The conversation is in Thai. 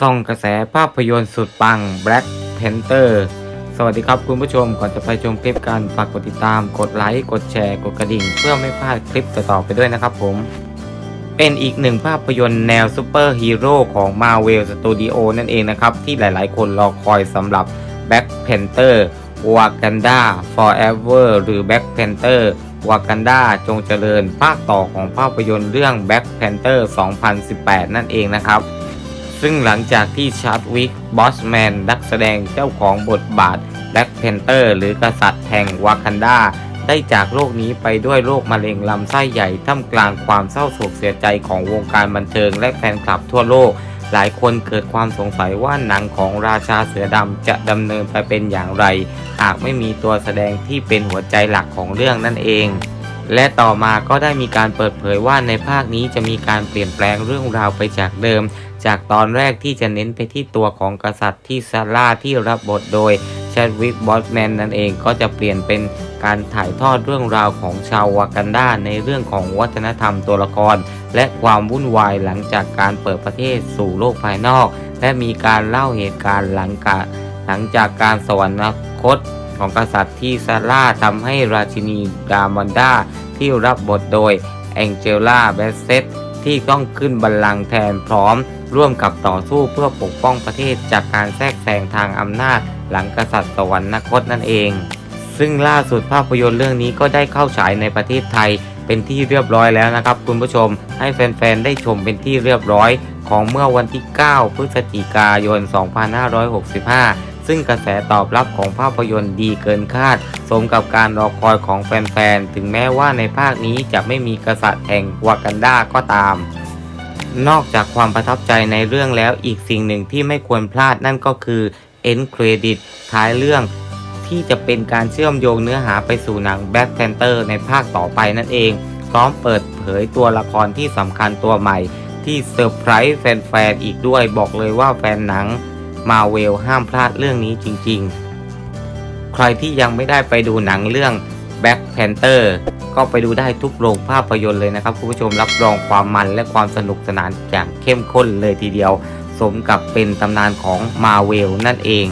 ส่องกระแสภาพยนตร์สุดปัง Black Panther สวัสดีครับคุณผู้ชมก่อนจะไปชมคลิปกันฝากกดติดตาม กดไลค์กดแชร์ กดกระดิ่ง เพื่อไม่พลาดคลิปต่อๆไปด้วยนะครับผม เป็นอีกหนึ่งภาพยนตร์แนวซูเปอร์ฮีโร่ของ Marvel Studio นั่นเองนะครับ ที่หลายๆ คนรอคอยสำหรับ Black Panther Wakanda Forever หรือ Black Panther Wakanda จงเจริญภาคต่อของภาพยนตร์เรื่อง Black Panther 2018 นั่นเองนะครับ ซึ่งหลังจากที่ชาร์ดวิกบอสแมนนักแสดงเจ้าของบทบาทแบล็กเพนเตอร์หรือกษัตริย์แห่งวากันดาได้จากโลกนี้ไปด้วยโรคมะเร็งลำไส้ใหญ่ ท่ามกลางความเศร้าโศกเสียใจของวงการบันเทิงและแฟนคลับทั่วโลก หลายคนเกิดความสงสัยว่าหนังของราชาเสือดำจะดำเนินไปเป็นอย่างไร หากไม่มีตัวแสดงที่เป็นหัวใจหลักของเรื่องนั่นเอง และต่อมาก็ได้มีการเปิดเผยว่าในภาคนี้จะมีการเปลี่ยนแปลงเรื่องราวไปจากเดิม จากตอนแรกที่จะเน้นไปที่ตัวของกษัตริย์ที่ซาร่าที่รับบทโดยแชดวิกบอสแมนนั่นเองก็จะเปลี่ยนเป็นการถ่ายทอดเรื่องราวของชาววากันดาในเรื่องของวัฒนธรรมตัวละคร และความวุ่นวายหลังจากการเปิดประเทศสู่โลกภายนอก และมีการเล่าเหตุการณ์หลังกะหลังจากการสวรรคตของกษัตริย์ที่ซาร่าทำให้ราชินีดามอนดา ที่รับบทโดยแองเจล่าเบสเซตที่ต้องขึ้นบัลลังก์แทนพร้อม ร่วมกับต่อสู้เพื่อปกป้องประเทศจากการแทรกแซงทางอำนาจ หลังกษัตริย์สวรรคตนั่นเอง ซึ่งล่าสุดภาพยนตร์เรื่องนี้ก็ได้เข้าฉายในประเทศไทย เป็นที่เรียบร้อยแล้วนะครับ คุณผู้ชม ให้แฟนๆ ได้ชมเป็นที่เรียบร้อย ของเมื่อวันที่ 9 พฤศจิกายน 2565 ซึ่งกระแสตอบรับของภาพยนตร์ดีเกินคาด สมกับการรอคอยของแฟนๆ ถึงแม้ว่าในภาคนี้จะไม่มีกษัตริย์แห่งวากันดาก็ตาม นอกจากความประทับใจในเรื่องแล้วอีกสิ่งหนึ่งที่ไม่ควรพลาดนั่นก็คือ end credit ท้ายเรื่องที่จะเป็นการเชื่อมโยงเนื้อหาไปสู่หนัง Black Panther ในภาคต่อไปนั่นเอง พร้อมเปิดเผยตัวละครที่สำคัญตัวใหม่ ที่เซอร์ไพรส์แฟนๆ อีกด้วยบอกเลยว่าแฟนหนัง มาเวลห้ามพลาดเรื่องนี้จริงๆ ใครที่ยังไม่ได้ไปดูหนังเรื่อง Black Panther ก็ไปดูได้ทุกโรงภาพยนตร์เลยนะครับคุณผู้ชมรับรองความมันและความสนุกสนานอย่างเข้มข้นเลยทีเดียว สมกับเป็นตำนานของมาเวลนั่นเอง